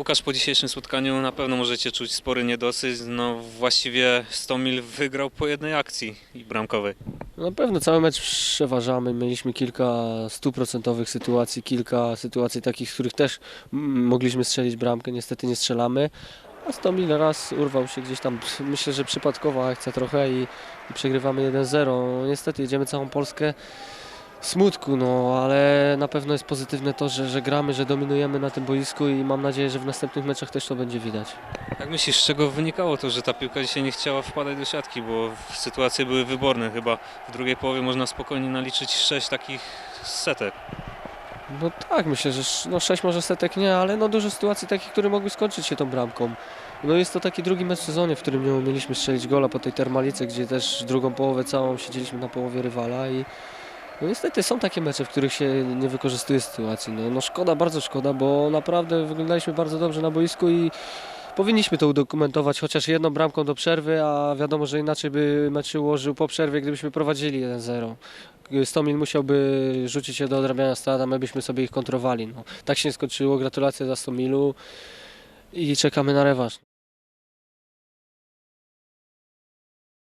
Łukasz, po dzisiejszym spotkaniu na pewno możecie czuć spory niedosyt. No właściwie Stomil wygrał po jednej akcji bramkowej. Na pewno cały mecz przeważamy. Mieliśmy kilka stuprocentowych sytuacji, kilka sytuacji takich, w których też mogliśmy strzelić bramkę. Niestety nie strzelamy. A Stomil raz urwał się gdzieś tam, myślę, że przypadkowa akcja trochę i, i przegrywamy 1-0. Niestety jedziemy całą Polskę smutku, no ale na pewno jest pozytywne to, że, że gramy, że dominujemy na tym boisku i mam nadzieję, że w następnych meczach też to będzie widać. Jak myślisz, z czego wynikało to, że ta piłka dzisiaj nie chciała wpadać do siatki, bo sytuacje były wyborne. Chyba w drugiej połowie można spokojnie naliczyć sześć takich setek. No tak, myślę, że sz- no 6 może setek nie, ale no dużo sytuacji takich, które mogły skończyć się tą bramką. No jest to taki drugi mecz w sezonie, w którym nie umieliśmy strzelić gola po tej termalice, gdzie też drugą połowę całą siedzieliśmy na połowie rywala i no niestety są takie mecze, w których się nie wykorzystuje sytuacji. No, no szkoda, bardzo szkoda, bo naprawdę wyglądaliśmy bardzo dobrze na boisku i powinniśmy to udokumentować chociaż jedną bramką do przerwy, a wiadomo, że inaczej by mecz ułożył po przerwie, gdybyśmy prowadzili 1-0. Stomil musiałby rzucić się do odrabiania strat, a my byśmy sobie ich kontrowali. No, tak się skończyło. Gratulacje za Stomilu i czekamy na rewanż.